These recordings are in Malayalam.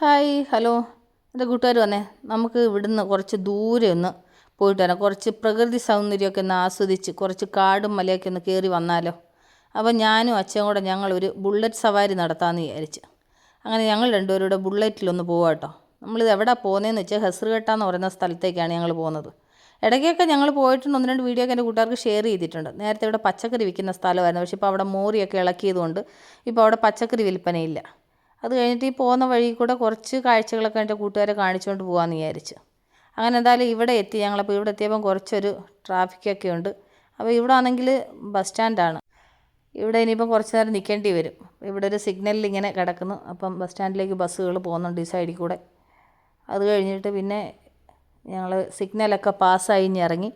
Hi hello. എന്റെ കൂട്ടുകാർ വന്നേ? നമുക്ക് ഇവിടുന്ന് കുറച്ച് ദൂരെ ഒന്ന് പോയിട്ട് വരാം. കുറച്ച് പ്രകൃതി സൗന്ദര്യമൊക്കെ ഒന്ന് ആസ്വദിച്ച് കുറച്ച് കാടും മലയൊക്കെ ഒന്ന് കയറി വന്നാലോ. അപ്പോൾ ഞാനും അച്ഛനും കൂടെ ഞങ്ങളൊരു ബുള്ളറ്റ് സവാരി നടത്താമെന്ന് വിചാരിച്ച്. അങ്ങനെ ഞങ്ങൾ രണ്ടുപേരും കൂടെ ബുള്ളറ്റിലൊന്ന് പോവാം കേട്ടോ. നമ്മളിത് എവിടെ പോകുന്നതെന്ന് വെച്ചാൽ ഹെസ്റുകെട്ട എന്ന് പറയുന്ന സ്ഥലത്തേക്കാണ് ഞങ്ങൾ പോകുന്നത്. ഇടയ്ക്കൊക്കെ ഞങ്ങൾ പോയിട്ടുണ്ട്. ഒന്ന് രണ്ട് വീഡിയോ ഒക്കെ എന്റെ കൂട്ടുകാർക്ക് ഷെയർ ചെയ്തിട്ടുണ്ട്. നേരത്തെ ഇവിടെ പച്ചക്കറി വിൽക്കുന്ന സ്ഥലമായിരുന്നു. പക്ഷേ ഇപ്പോൾ അവിടെ മോറിയൊക്കെ ഇളക്കിയതുകൊണ്ട് ഇപ്പോൾ അവിടെ പച്ചക്കറി വിൽപ്പനയില്ല. അത് കഴിഞ്ഞിട്ട് ഈ പോകുന്ന വഴി കൂടെ കുറച്ച് കാഴ്ചകളൊക്കെ എന്റെ കൂട്ടുകാരെ കാണിച്ചുകൊണ്ട് പോകാമെന്ന് വിചാരിച്ചു. അങ്ങനെ എന്തായാലും ഇവിടെ എത്തി. ഞങ്ങളപ്പോൾ ഇവിടെ എത്തിയപ്പം കുറച്ചൊരു ട്രാഫിക്കൊക്കെ ഉണ്ട്. അപ്പോൾ ഇവിടെ ആണെങ്കിൽ ബസ് സ്റ്റാൻഡാണ്. ഇവിടെ ഇനിയിപ്പം കുറച്ച് നേരം നിൽക്കേണ്ടി വരും. ഇവിടെ ഒരു സിഗ്നലിൽ ഇങ്ങനെ കിടക്കുന്നു. അപ്പം ബസ് സ്റ്റാൻഡിലേക്ക് ബസ്സുകൾ പോകുന്നുണ്ട് ഈ സൈഡിൽ കൂടെ. അത് കഴിഞ്ഞിട്ട് പിന്നെ ഞങ്ങൾ സിഗ്നലൊക്കെ പാസ്സായി ഇറങ്ങി.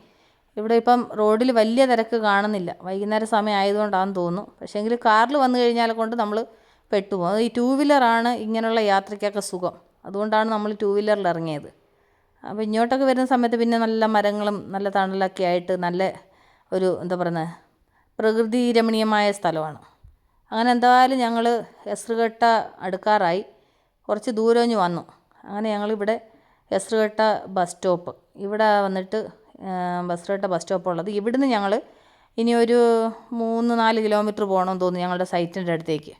ഇവിടെ ഇപ്പം റോഡിൽ വലിയ തിരക്ക് കാണുന്നില്ല. വൈകുന്നേരം സമയം ആയതുകൊണ്ടാണെന്ന് തോന്നുന്നു. പക്ഷേങ്കിൽ കാറിൽ വന്നു കഴിഞ്ഞാൽ കൊണ്ട് നമ്മൾ പെട്ടുപോകും ഈ ടൂ വീലറാണ് ഇങ്ങനെയുള്ള യാത്രയ്ക്കൊക്കെ സുഖം. അതുകൊണ്ടാണ് നമ്മൾ ടൂ വീലറിൽ ഇറങ്ങിയത് അപ്പോൾ ഇങ്ങോട്ടൊക്കെ വരുന്ന സമയത്ത് പിന്നെ നല്ല മരങ്ങളും നല്ല തണലൊക്കെ ആയിട്ട് നല്ല ഒരു എന്താ പറയുന്നത് പ്രകൃതി രമണീയമായ സ്ഥലമാണ്. അങ്ങനെ എന്തായാലും ഞങ്ങൾ എസ്രുകെട്ട അടുക്കാറായി. കുറച്ച് ദൂരം വന്നു. അങ്ങനെ ഞങ്ങളിവിടെ എസ്രുകെട്ട ബസ് സ്റ്റോപ്പ്. ഇവിടെ വന്നിട്ട് ബസ്രുകെട്ട ബസ് സ്റ്റോപ്പ് ഉള്ളത് ഇവിടുന്ന് ഞങ്ങൾ ഇനി ഒരു മൂന്ന് നാല് കിലോമീറ്റർ പോകണമെന്ന് തോന്നുന്നു ഞങ്ങളുടെ സൈറ്റിന്റെ അടുത്തേക്ക്.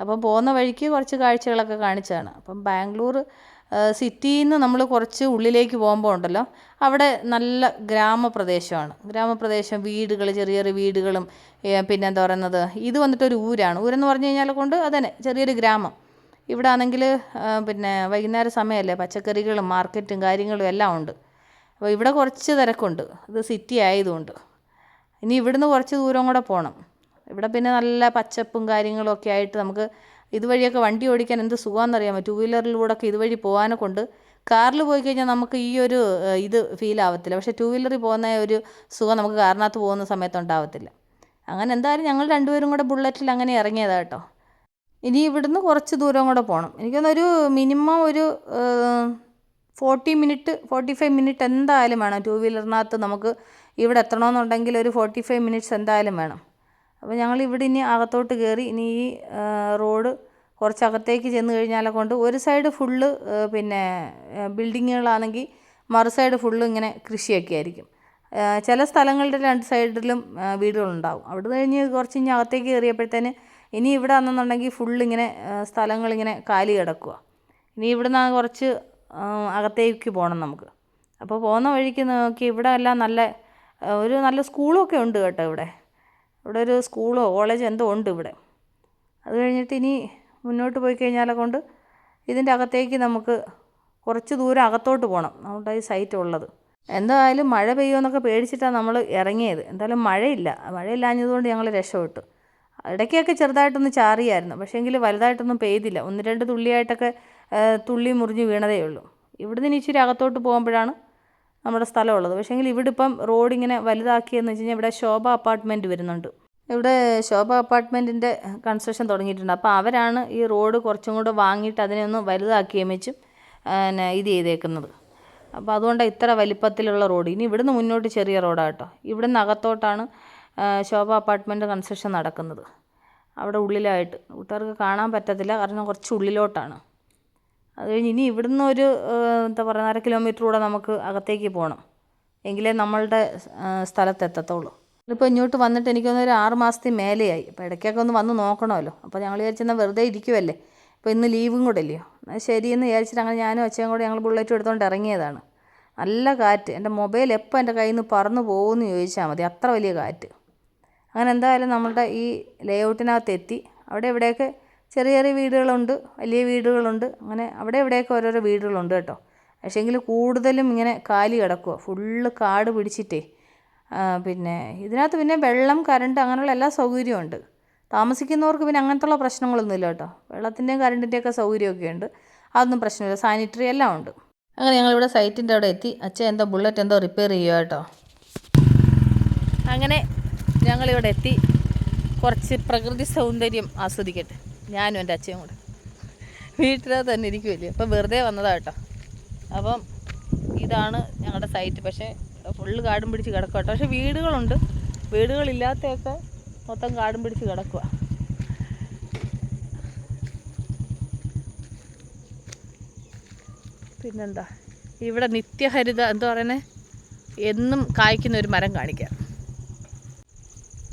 അപ്പം പോകുന്ന വഴിക്ക് കുറച്ച് കാഴ്ചകളൊക്കെ കാണിച്ചതാണ്. അപ്പം ബാംഗ്ലൂർ സിറ്റിയിൽ നിന്ന് നമ്മൾ കുറച്ച് ഉള്ളിലേക്ക് പോകുമ്പോൾ ഉണ്ടല്ലോ അവിടെ നല്ല ഗ്രാമപ്രദേശമാണ്. ഗ്രാമപ്രദേശം വീടുകൾ ചെറിയ ചെറിയ വീടുകളും പിന്നെ എന്താ പറയുന്നത് ഇത് വന്നിട്ടൊരു ഊരാണ്. ഊരെന്ന് പറഞ്ഞു കഴിഞ്ഞാൽ കൊണ്ട് അതന്നെ ചെറിയൊരു ഗ്രാമം. ഇവിടെ ആണെങ്കിൽ പിന്നെ വൈകുന്നേര സമയമല്ലേ പച്ചക്കറികളും മാർക്കറ്റും കാര്യങ്ങളും എല്ലാം ഉണ്ട്. അപ്പോൾ ഇവിടെ കുറച്ച് തിരക്കുണ്ട്. ഇത് സിറ്റി ആയതുകൊണ്ട്. ഇനി ഇവിടുന്ന് കുറച്ച് ദൂരം കൂടെ പോകണം ഇവിടെ പിന്നെ നല്ല പച്ചപ്പും കാര്യങ്ങളും ഒക്കെ ആയിട്ട് നമുക്ക് ഇതുവഴിയൊക്കെ വണ്ടി ഓടിക്കാൻ എന്ത് സുഖമാണെന്നറിയാമോ? ടൂ വീലറിലൂടെ ഒക്കെ ഇതുവഴി പോകാനെ കൊണ്ട് കാറിൽ പോയി കഴിഞ്ഞാൽ നമുക്ക് ഈ ഒരു ഇത് ഫീൽ ആവത്തില്ല. പക്ഷേ ടൂ വീലറിൽ പോകുന്ന ഒരു സുഖം നമുക്ക് കാറിനകത്ത് പോകുന്ന സമയത്ത് ഉണ്ടാവത്തില്ല. അങ്ങനെ എന്തായാലും ഞങ്ങൾ രണ്ടുപേരും കൂടെ ബുള്ളറ്റിൽ അങ്ങനെ ഇറങ്ങിയതാണ് കേട്ടോ. ഇനി ഇവിടുന്ന് കുറച്ച് ദൂരം കൂടെ പോകണം എനിക്കൊന്നൊരു മിനിമം ഒരു forty minute forty five minute എന്തായാലും വേണം. ടൂ വീലറിനകത്ത് നമുക്ക് ഇവിടെ എത്തണമെന്നുണ്ടെങ്കിൽ ഒരു ഫോർട്ടി ഫൈവ് മിനിറ്റ്സ് എന്തായാലും വേണം. അപ്പോൾ ഞങ്ങൾ ഇവിടെ ഇനി അകത്തോട്ട് കയറി ഇനി ഈ റോഡ് കുറച്ച് അകത്തേക്ക് ചെന്ന് കഴിഞ്ഞാലെ കൊണ്ട് ഒരു സൈഡ് ഫുള്ള് പിന്നെ ബിൽഡിങ്ങുകളാണെങ്കിൽ മറു സൈഡ് ഫുള്ള് ഇങ്ങനെ കൃഷിയൊക്കെ ആയിരിക്കും ചില സ്ഥലങ്ങളുടെ രണ്ട് സൈഡിലും വീടുകളുണ്ടാവും. അവിടെ കഴിഞ്ഞ് കുറച്ച് ഇനി അകത്തേക്ക് കയറിയപ്പോഴത്തേന് ഇനി ഇവിടെ ആണെന്നുണ്ടെങ്കിൽ ഫുള്ളിങ്ങനെ സ്ഥലങ്ങളിങ്ങനെ കാലി കിടക്കുക ഇനി ഇവിടെ നിന്ന് കുറച്ച് അകത്തേക്ക് പോകണം നമുക്ക്. അപ്പോൾ പോകുന്ന വഴിക്ക് നോക്കി ഇവിടെ എല്ലാം നല്ല ഒരു നല്ല സ്കൂളൊക്കെ ഉണ്ട് കേട്ടോ ഇവിടെ. ഇവിടെ ഒരു സ്കൂളോ കോളേജോ എന്തോ ഉണ്ട് ഇവിടെ. അത് കഴിഞ്ഞിട്ട് ഇനി മുന്നോട്ട് പോയി കഴിഞ്ഞാലെ കൊണ്ട് ഇതിന്റെ അകത്തേക്ക് നമുക്ക് കുറച്ച് ദൂരം അകത്തോട്ട് പോകണം. നമ്മുടെ ഈ സൈറ്റ് ഉള്ളത്. എന്തായാലും മഴ പെയ്യുമെന്നൊക്കെ പേടിച്ചിട്ടാണ് നമ്മൾ ഇറങ്ങിയത്. എന്തായാലും മഴയില്ല. മഴയില്ലാഞ്ഞതുകൊണ്ട് ഞങ്ങൾ രക്ഷപ്പെട്ടു. ഇടയ്ക്കൊക്കെ ചെറുതായിട്ടൊന്ന് ചാറിയായിരുന്നു. പക്ഷേ എങ്കിൽ വലുതായിട്ടൊന്നും പെയ്തില്ല. ഒന്ന് രണ്ട് തുള്ളിയായിട്ടൊക്കെ തുള്ളി മുറിഞ്ഞ് വീണതേ ഉള്ളൂ. ഇവിടുന്ന് ഇനി ഇച്ചിരി അകത്തോട്ട് പോകുമ്പോഴാണ് നമ്മുടെ സ്ഥലമുള്ളത്. പക്ഷേങ്കിൽ ഇവിടെ ഇപ്പം റോഡ് ഇങ്ങനെ വലുതാക്കിയെന്ന് വെച്ച് കഴിഞ്ഞാൽ ഇവിടെ ശോഭ അപ്പാർട്ട്മെന്റ് വരുന്നുണ്ട്. ഇവിടെ ശോഭ അപ്പാർട്ട്മെന്റിന്റെ കൺസ്ട്രക്ഷൻ തുടങ്ങിയിട്ടുണ്ട്. അപ്പോൾ അവരാണ് ഈ റോഡ് കുറച്ചും കൂടെ വാങ്ങിയിട്ട് അതിനെ ഒന്ന് വലുതാക്കിയും വെച്ചും പിന്നെ ഇത് ചെയ്തേക്കുന്നത്. അപ്പോൾ അതുകൊണ്ടാണ് ഇത്ര വലിപ്പത്തിലുള്ള റോഡ്. ഇനി ഇവിടുന്ന് മുന്നോട്ട് ചെറിയ റോഡാണ് കേട്ടോ. ഇവിടുന്ന് അകത്തോട്ടാണ് ശോഭ അപ്പാർട്ട്മെന്റ് കൺസ്ട്രക്ഷൻ നടക്കുന്നത്. അവിടെ ഉള്ളിലായിട്ട്. കൂട്ടുകാർക്ക് കാണാൻ പറ്റത്തില്ല. കാരണം കുറച്ച് ഉള്ളിലോട്ടാണ്. അത് കഴിഞ്ഞ് ഇനി ഇവിടുന്ന് ഒരു എന്താ പറയുക അര കിലോമീറ്റർ കൂടെ നമുക്ക് അകത്തേക്ക് പോകണം എങ്കിലേ നമ്മളുടെ സ്ഥലത്ത് എത്തത്തുള്ളൂ. ഇതിപ്പോൾ ഇങ്ങോട്ട് വന്നിട്ട് എനിക്കൊന്ന് ഒരു ആറ് മാസത്തിൽ മേലെയായി. അപ്പോൾ ഇടയ്ക്കൊക്കെ ഒന്ന് വന്ന് നോക്കണമല്ലോ. അപ്പോൾ ഞങ്ങൾ വിചാരിച്ചെന്നാൽ വെറുതെ ഇരിക്കുമല്ലേ അപ്പോൾ ഇന്ന് ലീവും കൂടെ അല്ലയോ എന്നാൽ ശരിയെന്ന് വിചാരിച്ചിട്ട് അങ്ങനെ ഞാനും അച്ഛനും കൂടെ ഞങ്ങൾ ബുള്ളറ്റ് എടുത്തുകൊണ്ട് ഇറങ്ങിയതാണ്. നല്ല കാറ്റ്. എന്റെ മൊബൈൽ എപ്പോൾ എന്റെ കയ്യിൽ നിന്ന് പറന്നു പോകുമെന്ന് ചോദിച്ചാൽ മതി. അത്ര വലിയ കാറ്റ്. അങ്ങനെ എന്തായാലും നമ്മളുടെ ഈ ലേഔട്ടിനകത്ത് എത്തി. അവിടെ ഇവിടെയൊക്കെ ചെറിയ ചെറിയ വീടുകളുണ്ട് വലിയ വീടുകളുണ്ട്. അങ്ങനെ അവിടെ ഇവിടെയൊക്കെ ഓരോരോ വീടുകളുണ്ട് കേട്ടോ. പക്ഷേങ്കിൽ കൂടുതലും ഇങ്ങനെ കാലി കിടക്കുക ഫുള്ള് കാട് പിടിച്ചിട്ടേ. പിന്നെ ഇതിനകത്ത് പിന്നെ വെള്ളം കറണ്ട് അങ്ങനെയുള്ള എല്ലാ സൗകര്യവും ഉണ്ട് താമസിക്കുന്നവർക്ക് പിന്നെ അങ്ങനത്തുള്ള പ്രശ്നങ്ങളൊന്നുമില്ല കേട്ടോ. വെള്ളത്തിന്റെയും കറണ്ടിന്റെയൊക്കെ സൗകര്യമൊക്കെ ഉണ്ട് അതൊന്നും പ്രശ്നമില്ല. സാനിറ്ററി എല്ലാം ഉണ്ട്. അങ്ങനെ ഞങ്ങളിവിടെ സൈറ്റിന്റെ അവിടെ എത്തി. അച്ഛൻ എന്തോ ബുള്ളറ്റ് എന്തോ റിപ്പയർ ചെയ്യുക കേട്ടോ. അങ്ങനെ ഞങ്ങളിവിടെ എത്തി. കുറച്ച് പ്രകൃതി സൗന്ദര്യം ആസ്വദിക്കട്ടെ. ഞാനും എന്റെ അച്ഛനും കൂടെ. വീട്ടിനകത്ത് തന്നെ ഇരിക്കുമല്ലേ അപ്പം വെറുതെ വന്നതാണ് കേട്ടോ. അപ്പം ഇതാണ് ഞങ്ങളുടെ സൈറ്റ്. പക്ഷേ ഫുള്ള് കാടും പിടിച്ച് കിടക്കുക കേട്ടോ. പക്ഷേ വീടുകളുണ്ട്. വീടുകളില്ലാത്തതൊക്കെ മൊത്തം കാടും പിടിച്ച് കിടക്കുക പിന്നെന്താ? ഇവിടെ നിത്യഹരിത എന്താ പറയുന്നത് എന്നും കായ്ക്കുന്ന ഒരു മരം കാണിക്കാം.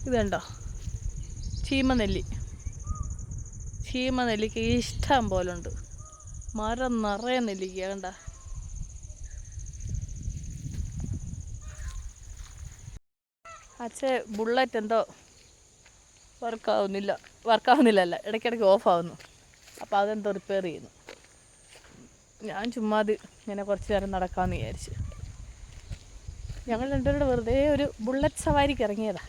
ഇതുണ്ടോ? ചീമനെല്ലി ചീമനെല്ലിക്ക് ഇഷ്ടം പോലെ ഉണ്ട് മരം നിറയെ നെല്ലിക്ക കണ്ട? അച്ഛേ ബുള്ളറ്റ് എന്തോ വർക്കാവുന്നില്ല വർക്കാവുന്നില്ല അല്ല ഇടയ്ക്കിടയ്ക്ക് ഓഫാവുന്നു അപ്പോൾ അതെന്തോ റിപ്പയർ ചെയ്യുന്നു. ഞാൻ ചുമ്മാ അത് ഇങ്ങനെ കുറച്ച് നേരം നടക്കാമെന്ന് വിചാരിച്ചു. ഞങ്ങൾ രണ്ടുപേരുടെ വെറുതെ ഒരു ബുള്ളറ്റ് സവാരിക്ക് ഇറങ്ങിയതാ.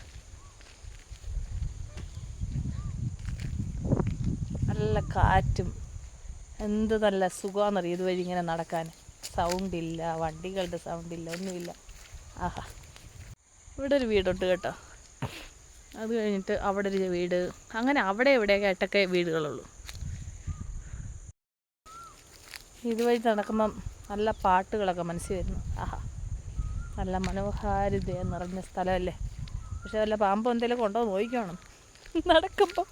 നല്ല കാറ്റും എന്ത് നല്ല സുഖമാണെന്നറിയാം ഇതുവഴി ഇങ്ങനെ നടക്കാൻ? സൗണ്ടില്ല വണ്ടികളുടെ സൗണ്ടില്ല ഒന്നുമില്ല. ആഹാ. ഇവിടെ ഒരു വീടുണ്ട് കേട്ടോ. അത് കഴിഞ്ഞിട്ട് അവിടെ ഒരു വീട്. അങ്ങനെ അവിടെ എവിടെയൊക്കെ ആയിട്ടൊക്കെ വീടുകളുള്ളൂ. ഇതുവഴി നടക്കുമ്പം നല്ല പാട്ടുകളൊക്കെ മനസ്സിൽ വരുന്നു. ആഹാ. നല്ല മനോഹാരിത നിറഞ്ഞ സ്ഥലമല്ലേ? പക്ഷെ വല്ല പാമ്പ് എന്തെങ്കിലും കൊണ്ടോ നോക്കിക്കണം നടക്കുമ്പോൾ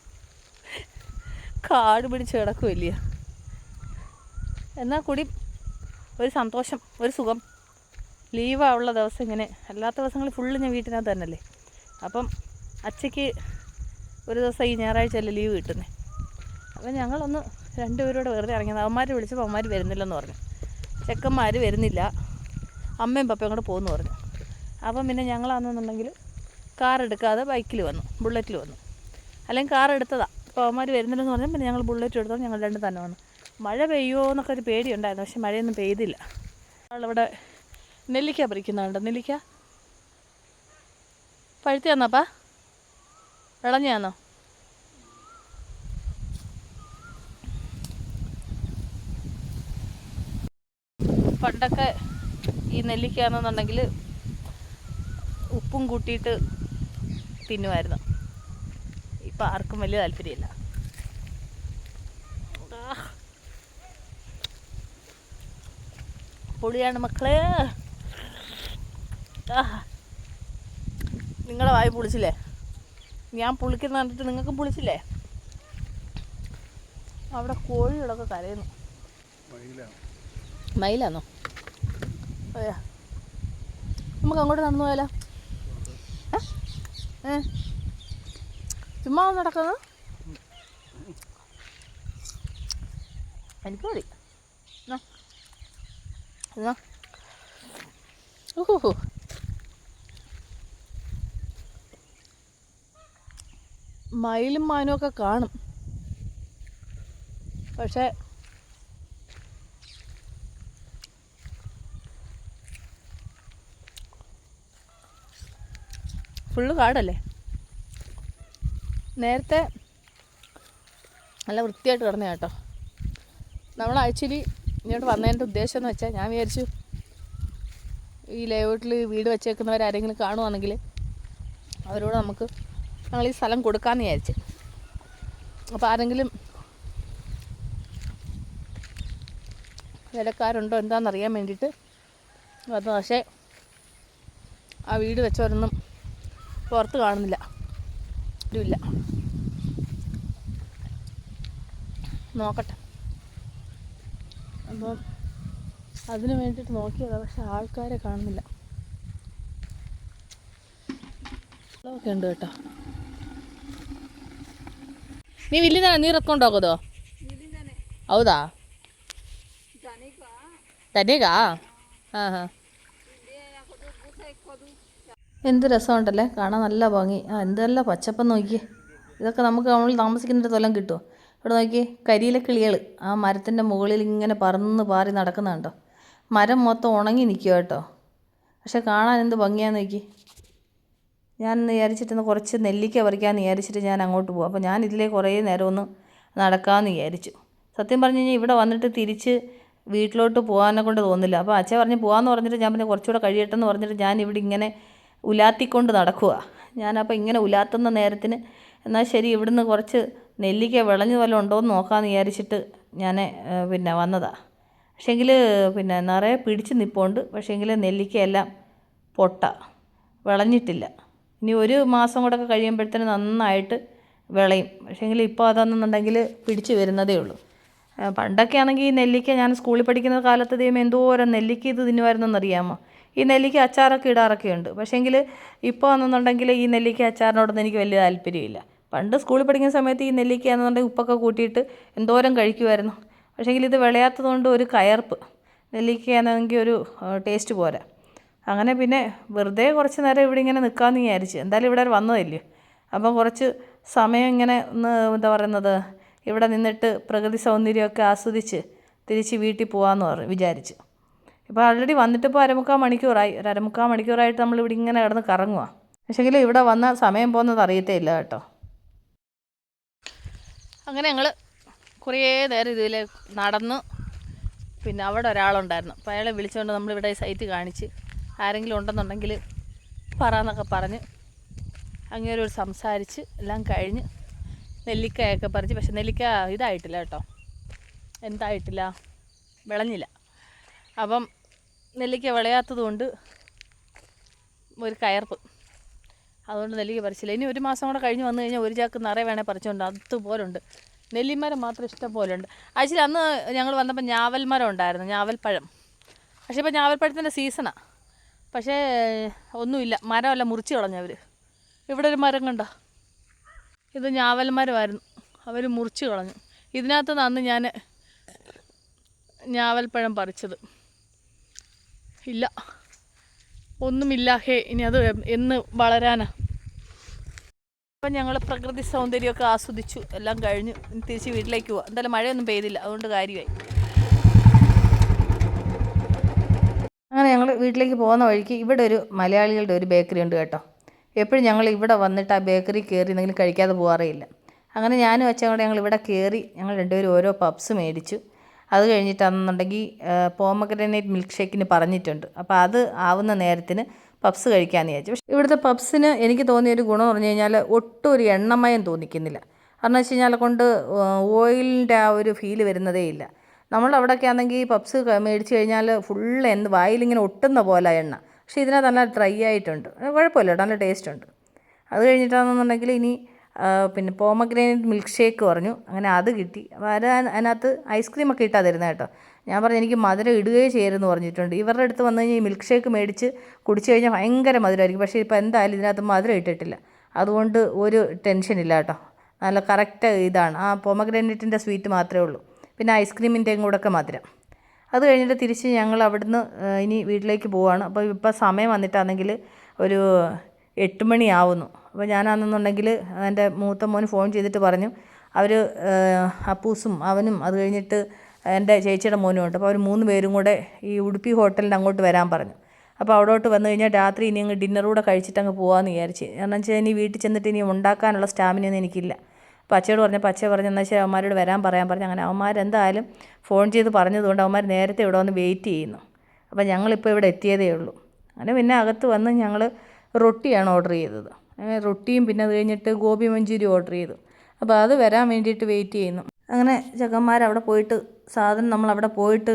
കാട് പിടിച്ച് കിടക്കുമില്ല എന്നാൽ കൂടി. ഒരു സന്തോഷം ഒരു സുഖം. ലീവായുള്ള ദിവസം ഇങ്ങനെ അല്ലാത്ത ദിവസങ്ങളിൽ ഫുള്ള് ഞാൻ വീട്ടിനകത്ത് തന്നെയല്ലേ? അപ്പം അച്ചയ്ക്ക് ഒരു ദിവസം ഈ ഞായറാഴ്ച അല്ലേ ലീവ് കിട്ടുന്നത് അപ്പം ഞങ്ങളൊന്ന് രണ്ടുപേരോട് വെറുതെ ഇറങ്ങിയത്. അവന്മാർ വിളിച്ചപ്പോൾ അവന്മാർ വരുന്നില്ലെന്ന് പറഞ്ഞു. ചെക്കന്മാർ വരുന്നില്ല. അമ്മയും പപ്പയും കൂടെ പോകുന്നു പറഞ്ഞു. അപ്പം പിന്നെ ഞങ്ങളാണെന്നുണ്ടെങ്കിൽ കാർ എടുക്കാതെ ബൈക്കിൽ വന്നു ബുള്ളറ്റിൽ വന്നു. അല്ലെങ്കിൽ കാർ എടുത്തതാണ് അപ്പോൾ അവന്മാർ വരുന്നില്ലെന്ന് പറഞ്ഞാൽ പിന്നെ ഞങ്ങൾ ബുള്ളറ്റ് എടുത്തോ ഞങ്ങൾ രണ്ടും തന്നെ വന്നു. മഴ പെയ്യുമോ എന്നൊക്കെ ഒരു പേടിയുണ്ടായിരുന്നു. പക്ഷെ മഴയൊന്നും പെയ്തില്ല. ഞങ്ങളിവിടെ നെല്ലിക്ക പറിക്കുന്നുണ്ട്. നെല്ലിക്ക? പഴുത്തി തന്നപ്പാ ഇളഞ്ഞാന്നോ പണ്ടൊക്കെ ഈ നെല്ലിക്കാണെന്നുണ്ടെങ്കിൽ ഉപ്പും കൂട്ടിയിട്ട് തിന്നുമായിരുന്നു. ഇപ്പം ആർക്കും വലിയ താല്പര്യമില്ല. പൊളിയാണ് മക്കളെ. നിങ്ങളെ വായി പൊളിച്ചില്ലേ? ഞാൻ പുളിക്കുന്ന കണ്ടിട്ട് നിങ്ങൾക്ക് പൊളിച്ചില്ലേ? അവിടെ കോഴികളൊക്കെ കരയുന്നു. മയിലാണോ? അതെയാ. നമുക്ക് അങ്ങോട്ട് നടന്നു പോയാലോ? ഏ? ചുമ്മാ നടക്കുന്നത് നടക്കുന്നു എനിക്ക് മതി ഓഹോ. മയിലും മാനും ഒക്കെ കാണും. പക്ഷേ ഫുള്ള് കാടല്ലേ? നേരത്തെ നല്ല വൃത്തിയായിട്ട് കിടന്ന കേട്ടോ. നമ്മൾ ആക്ച്വലി ഇങ്ങോട്ട് വന്നതിന്റെ ഉദ്ദേശം എന്ന് വെച്ചാൽ ഞാൻ വിചാരിച്ചു ഈ ലേഔട്ടിൽ വീട് വെച്ചേക്കുന്നവരാരെങ്കിലും കാണുവാണെങ്കിൽ അവരോട് നമുക്ക് ഞങ്ങൾ ഈ സ്ഥലം കൊടുക്കാമെന്ന് വിചാരിച്ച്. അപ്പോൾ ആരെങ്കിലും വിലക്കാരുണ്ടോ എന്താണെന്നറിയാൻ വേണ്ടിയിട്ട് വന്നു. പക്ഷേ ആ വീട് വെച്ചവരൊന്നും പുറത്ത് കാണുന്നില്ല. ഇല്ല നോക്കട്ടെ അപ്പം അതിന് വേണ്ടിയിട്ട് നോക്കിയതാണ് പക്ഷെ ആൾക്കാരെ കാണുന്നില്ല ഒക്കെ ഉണ്ട് കേട്ടോ ನೀವ್ ಇಲ್ಲಿಂದ ನೀರು ಹತ್ಕೊಂಡು ಹೋಗೋದು ಹೌದಾ തന്നെകാ ആ ഹാ എന്ത് രസമുണ്ടല്ലേ കാണാൻ നല്ല ഭംഗി ആ എന്തെല്ലാം പച്ചപ്പം നോക്കിയേ ഇതൊക്കെ നമുക്ക് നമ്മൾ താമസിക്കുന്നിടത്തെല്ലാം കിട്ടുമോ ഇവിടെ നോക്കി കരിയിലെ കിളികൾ ആ മരത്തിന്റെ മുകളിൽ ഇങ്ങനെ പറന്ന് പാറി നടക്കുന്നുണ്ടോ മരം മൊത്തം ഉണങ്ങി നിൽക്കുക കേട്ടോ. പക്ഷെ കാണാൻ എന്ത് ഭംഗിയാന്ന് നോക്കി. ഞാൻ വിചാരിച്ചിട്ടൊന്ന് കുറച്ച് നെല്ലിക്ക പറിക്കാമെന്ന് വിചാരിച്ചിട്ട് ഞാൻ അങ്ങോട്ട് പോകും അപ്പോൾ ഞാൻ ഇതിലേ കുറേ നേരം ഒന്ന് നടക്കാമെന്ന് വിചാരിച്ചു. സത്യം പറഞ്ഞു കഴിഞ്ഞാൽ ഇവിടെ വന്നിട്ട് തിരിച്ച് വീട്ടിലോട്ട് പോകാനെ കൊണ്ട് തോന്നില്ല അപ്പോൾ അച്ഛൻ പറഞ്ഞ് പോകാമെന്ന് പറഞ്ഞിട്ട് ഞാൻ പിന്നെ കുറച്ചുകൂടെ കഴിയട്ടെന്ന് പറഞ്ഞിട്ട് ഞാൻ ഇവിടെ ഇങ്ങനെ ഉലാത്തിക്കൊണ്ട് നടക്കുക ഞാനപ്പോൾ ഇങ്ങനെ ഉലാത്തുന്ന നേരത്തിന് എന്നാൽ ശരി ഇവിടുന്ന് കുറച്ച് നെല്ലിക്ക വിളഞ്ഞു വല്ലതും ഉണ്ടോ എന്ന് നോക്കാമെന്ന് വിചാരിച്ചിട്ട് ഞാൻ പിന്നെ വന്നതാണ് പക്ഷേങ്കിൽ പിന്നെ നിറയെ പിടിച്ച് നിൽപ്പുണ്ട് പക്ഷേങ്കിൽ നെല്ലിക്കയെല്ലാം പൊട്ട വിളഞ്ഞിട്ടില്ല. ഇനി ഒരു മാസം കൂടെ ഒക്കെ കഴിയുമ്പോഴത്തേന് നന്നായിട്ട് വിളയും. പക്ഷേങ്കിൽ ഇപ്പോൾ അതാണെന്നുണ്ടെങ്കിൽ പിടിച്ച് വരുന്നതേ ഉള്ളൂ. പണ്ടൊക്കെ ആണെങ്കിൽ ഈ നെല്ലിക്ക ഞാൻ സ്കൂളിൽ പഠിക്കുന്ന കാലത്ത് ദൈവം എന്തോരം നെല്ലിക്ക ഇത് തിന്നുമായിരുന്നെന്നറിയാമോ ഈ നെല്ലിക്ക അച്ചാറൊക്കെ ഇടാറൊക്കെ ഉണ്ട്. പക്ഷേങ്കിൽ ഇപ്പോൾ എന്നുണ്ടെങ്കിൽ ഈ നെല്ലിക്ക അച്ചാറിനോടൊന്നും എനിക്ക് വലിയ താല്പര്യമില്ല. പണ്ട് സ്കൂളിൽ പഠിക്കുന്ന സമയത്ത് ഈ നെല്ലിക്ക എന്നുണ്ടെങ്കിൽ ഉപ്പൊക്കെ കൂട്ടിയിട്ട് എന്തോരം കഴിക്കുമായിരുന്നു പക്ഷേങ്കിൽ ഇത് വിളയാത്തതുകൊണ്ട് ഒരു കയർപ്പ് നെല്ലിക്കയാണെങ്കിൽ ഒരു ടേസ്റ്റ് പോരാ അങ്ങനെ പിന്നെ വെറുതെ കുറച്ച് നേരം ഇവിടെ ഇങ്ങനെ നിൽക്കാമെന്ന് വിചാരിച്ച്. എന്തായാലും ഇവിടെ വന്നതല്ലേ. അപ്പം കുറച്ച് സമയം ഇങ്ങനെ ഒന്ന് എന്താ പറയുന്നത് ഇവിടെ നിന്നിട്ട് പ്രകൃതി സൗന്ദര്യമൊക്കെ ആസ്വദിച്ച് തിരിച്ച് വീട്ടിൽ പോകാമെന്ന് പറഞ്ഞു വിചാരിച്ചു. ഇപ്പോൾ ആൾറെഡി വന്നിട്ട് ഇപ്പോൾ അരമുക്കാൽ മണിക്കൂറായി. ഒരു അരമുക്കാൽ മണിക്കൂറായിട്ട് നമ്മൾ ഇവിടെ ഇങ്ങനെ കിടന്ന് കറങ്ങുക പക്ഷേങ്കിൽ ഇവിടെ വന്ന സമയം പോകുന്നത് അറിയത്തേ ഇല്ല കേട്ടോ. അങ്ങനെ ഞങ്ങൾ കുറേ നേരം ഇതിൽ നടന്ന് പിന്നെ അവിടെ ഒരാളുണ്ടായിരുന്നു. അപ്പോൾ അയാളെ വിളിച്ചുകൊണ്ട് നമ്മളിവിടെ സൈറ്റ് കാണിച്ച് ആരെങ്കിലും ഉണ്ടെന്നുണ്ടെങ്കിൽ പറയാന്നൊക്കെ പറഞ്ഞ് അങ്ങനെ ഒരു സംസാരിച്ച് എല്ലാം കഴിഞ്ഞ് നെല്ലിക്കയൊക്കെ പറിച്ച് പക്ഷെ നെല്ലിക്ക ഇതായിട്ടില്ല കേട്ടോ. എന്തായിട്ടില്ല? വിളഞ്ഞില്ല. അപ്പം നെല്ലിക്ക വിളയാത്തത് കൊണ്ട് ഒരു കയർപ്പ്. അതുകൊണ്ട് നെല്ലിക്ക പറിച്ചില്ല. ഇനി ഒരു മാസം കൂടെ കഴിഞ്ഞ് വന്നു കഴിഞ്ഞാൽ ഒരു ചാക്ക് നിറയെ വേണേൽ പറിച്ചുകൊണ്ട് അതുപോലുണ്ട്. നെല്ലിമരം മാത്രം ഇഷ്ടം പോലെ ഉണ്ട് ആക്ച്വലി അന്ന് ഞങ്ങൾ വന്നപ്പോൾ ഞാവൽ മരം ഉണ്ടായിരുന്നു ഞാവൽപ്പഴം പക്ഷേ ഇപ്പോൾ ഞാവൽപ്പഴത്തിന്റെ സീസണാണ് പക്ഷേ ഒന്നുമില്ല. മരമല്ല മുറിച്ച് കളഞ്ഞവർ ഇവിടെ ഒരു മരം കണ്ടോ ഇത് ഞാവൽ മരമായിരുന്നു. അവർ മുറിച്ച് കളഞ്ഞു. ഇതിനകത്ത് നിന്ന് ഞാൻ ഞാവൽപ്പഴം പറിച്ചത്. ഇല്ല. ഒന്നുമില്ല ഹേ ഇനി അത് എന്ന് വളരാനാ. അപ്പം ഞങ്ങൾ പ്രകൃതി സൗന്ദര്യമൊക്കെ ആസ്വദിച്ചു എല്ലാം കഴിഞ്ഞു. തിരിച്ച് വീട്ടിലേക്ക് പോവാം. എന്തായാലും മഴയൊന്നും പെയ്തില്ല അതുകൊണ്ട് കാര്യമായി. അങ്ങനെ ഞങ്ങൾ വീട്ടിലേക്ക് പോകുന്ന വഴിക്ക് ഇവിടെ ഒരു മലയാളികളുടെ ഒരു ബേക്കറി ഉണ്ട് കേട്ടോ. എപ്പോഴും ഞങ്ങൾ ഇവിടെ വന്നിട്ട് ആ ബേക്കറി കയറി എന്തെങ്കിലും കഴിക്കാതെ പോകാറേയില്ല അങ്ങനെ ഞാനും അച്ഛൻ കൂടെ ഞങ്ങൾ ഇവിടെ കയറി ഞങ്ങൾ രണ്ടുപേരും ഓരോ പപ്സ് മേടിച്ചു. അത് കഴിഞ്ഞിട്ടാണെന്നുണ്ടെങ്കിൽ പോമഗ്രനേറ്റ് മിൽക്ക് ഷേക്കിന് പറഞ്ഞിട്ടുണ്ട്. അപ്പോൾ അത് ആവുന്ന നേരത്തിന് പപ്സ് കഴിക്കാമെന്ന് വിചാരിച്ചു. പക്ഷേ ഇവിടുത്തെ പപ്സിന് എനിക്ക് തോന്നിയ ഒരു ഗുണം പറഞ്ഞു കഴിഞ്ഞാൽ ഒട്ടും ഒരു എണ്ണമയം തോന്നിക്കുന്നില്ല. കാരണം വെച്ച് കഴിഞ്ഞാൽ കൊണ്ട് ഓയിലിന്റെ ആ ഒരു ഫീൽ വരുന്നതേ ഇല്ല. നമ്മൾ അവിടെയൊക്കെ ആണെങ്കിൽ പപ്സ് മേടിച്ച് കഴിഞ്ഞാൽ ഫുള്ള് എന്ത് വായിലിങ്ങനെ ഒട്ടുന്ന പോലെ എണ്ണ. പക്ഷേ ഇതിനകത്ത് നല്ല ഡ്രൈ ആയിട്ടുണ്ട്. കുഴപ്പമില്ല നല്ല ടേസ്റ്റ് ഉണ്ട്. അത് കഴിഞ്ഞിട്ടാണെന്നുണ്ടെങ്കിൽ ഇനി പിന്നെ പോമഗ്രേനേറ്റ് മിൽക്ക് ഷേക്ക് പറഞ്ഞു അങ്ങനെ അത് കിട്ടി. അത് അതിനകത്ത് ഐസ്ക്രീമൊക്കെ ഇട്ടാ തരുന്നത് കേട്ടോ. ഞാൻ പറഞ്ഞു എനിക്ക് മധുരം ഇടുകയേ ചെയ്യരുതെന്ന് പറഞ്ഞിട്ടുണ്ട്. ഇവരുടെ അടുത്ത് വന്നു കഴിഞ്ഞാൽ ഈ മിൽക്ക് ഷേക്ക് മേടിച്ച് കുടിച്ചു കഴിഞ്ഞാൽ ഭയങ്കര മധുരമായിരിക്കും പക്ഷേ ഇപ്പോൾ എന്തായാലും ഇതിനകത്ത് മധുരം ഇട്ടിട്ടില്ല. അതുകൊണ്ട് ഒരു ടെൻഷൻ ഇല്ല കേട്ടോ. നല്ല കറക്റ്റ് ഇതാണ്. ആ പൊമഗ്രനേറ്റിന്റെ സ്വീറ്റ് മാത്രമേ ഉള്ളൂ. പിന്നെ ഐസ്ക്രീമിന്റെയും കൂടെ ഒക്കെ മധുരം. അത് കഴിഞ്ഞിട്ട് തിരിച്ച് ഞങ്ങൾ അവിടുന്ന് ഇനി വീട്ടിലേക്ക് പോവാണ്. അപ്പോൾ ഇപ്പോൾ സമയം വന്നിട്ടാണെങ്കിൽ ഒരു എട്ട് മണിയാവുന്നു അപ്പോൾ ഞാനാണെന്നുണ്ടെങ്കിൽ എന്റെ മൂത്ത മോന് ഫോൺ ചെയ്തിട്ട് പറഞ്ഞു. അവർ അപ്പൂസും അവനും അത് കഴിഞ്ഞിട്ട് എന്റെ ചേച്ചിയുടെ മോനും ഉണ്ട്. അപ്പോൾ അവർ മൂന്ന് പേരും കൂടെ ഈ ഉടുപ്പി ഹോട്ടലിന്റെ അങ്ങോട്ട് വരാൻ പറഞ്ഞു. അപ്പോൾ അവിടോട്ട് വന്നു കഴിഞ്ഞാൽ രാത്രി ഇനി അങ്ങ് ഡിന്നർ കൂടെ കഴിച്ചിട്ട് അങ്ങ് പോകാമെന്ന് വിചാരിച്ച്. കാരണം വെച്ചാൽ ഇനി വീട്ടിൽ ചെന്നിട്ട് ഇനി ഉണ്ടാക്കാനുള്ള സ്റ്റാമിനയൊന്നും എനിക്കില്ല. അപ്പോൾ അച്ഛയോട് പറഞ്ഞു അച്ഛ പറഞ്ഞു എന്നാൽ വെച്ചാൽ അവന്മാരോട് വരാൻ പറയാൻ പറഞ്ഞു. അങ്ങനെ അവന്മാരെന്തായാലും ഫോൺ ചെയ്ത് പറഞ്ഞതുകൊണ്ട് അവന്മാർ നേരത്തെ ഇവിടെ വന്ന് വെയിറ്റ് ചെയ്യുന്നു. അപ്പോൾ ഞങ്ങളിപ്പോൾ ഇവിടെ എത്തിയതേ ഉള്ളൂ. അങ്ങനെ പിന്നെ അകത്ത് വന്ന് ഞങ്ങൾ റൊട്ടിയാണ് ഓർഡർ ചെയ്തത്. റൊട്ടിയും പിന്നെ അത് കഴിഞ്ഞിട്ട് ഗോപി മഞ്ചൂരി ഓർഡർ ചെയ്തു. അപ്പോൾ അത് വരാൻ വേണ്ടിയിട്ട് വെയിറ്റ് ചെയ്യുന്നു. അങ്ങനെ ചെക്കന്മാർ അവിടെ പോയിട്ട് സാധനം നമ്മൾ അവിടെ പോയിട്ട്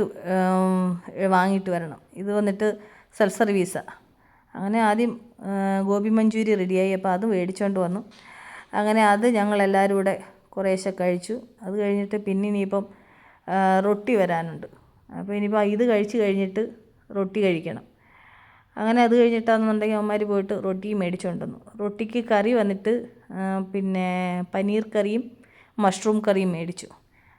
വാങ്ങിയിട്ട് വരണം. ഇത് വന്നിട്ട് സെൽഫ് സർവീസാണ് അങ്ങനെ ആദ്യം ഗോപി മഞ്ചൂരി റെഡിയായി അപ്പോൾ അത് മേടിച്ചുകൊണ്ട് വന്നു. അങ്ങനെ അത് ഞങ്ങളെല്ലാവരും കൂടെ കുറേശ്ശെ കഴിച്ചു. അത് കഴിഞ്ഞിട്ട് പിന്നെ ഇനിയിപ്പം റൊട്ടി വരാനുണ്ട്. അപ്പോൾ ഇനിയിപ്പോൾ ഇത് കഴിച്ച് കഴിഞ്ഞിട്ട് റൊട്ടി കഴിക്കണം. അങ്ങനെ അത് കഴിഞ്ഞിട്ടാണെന്നുണ്ടെങ്കിൽ അവന്മാർ പോയിട്ട് റൊട്ടിയും മേടിച്ചുകൊണ്ട് വന്നു റൊട്ടിക്ക് കറി വന്നിട്ട് പിന്നെ പനീർ കറിയും മഷ്റൂം കറിയും മേടിച്ചു.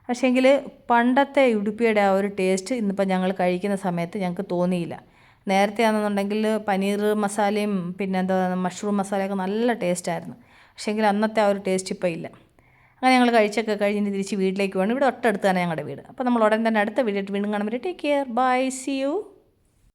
പക്ഷേങ്കിൽ പണ്ടത്തെ ഉടുപ്പിയുടെ ആ ഒരു ടേസ്റ്റ് ഇന്നിപ്പോൾ ഞങ്ങൾ കഴിക്കുന്ന സമയത്ത് ഞങ്ങൾക്ക് തോന്നിയില്ല. നേരത്തെ ആണെന്നുണ്ടെങ്കിൽ പനീർ മസാലയും പിന്നെ എന്താ മഷ്റൂം മസാലയൊക്കെ നല്ല ടേസ്റ്റായിരുന്നു. പക്ഷേങ്കിൽ അന്നത്തെ ആ ഒരു ടേസ്റ്റ് ഇപ്പോൾ ഇല്ല. അങ്ങനെ ഞങ്ങൾ കഴിച്ചൊക്കെ കഴിഞ്ഞ് തിരിച്ച് വീട്ടിലേക്ക് പോകണം ഇവിടെ തൊട്ടടുത്ത് തന്നെ ഞങ്ങളുടെ വീട്. അപ്പോൾ നമ്മൾ ഉടൻ തന്നെ അടുത്ത വീഡിയോ വീണ്ടും കാണുമ്പോൾ take care. Bye. See. You.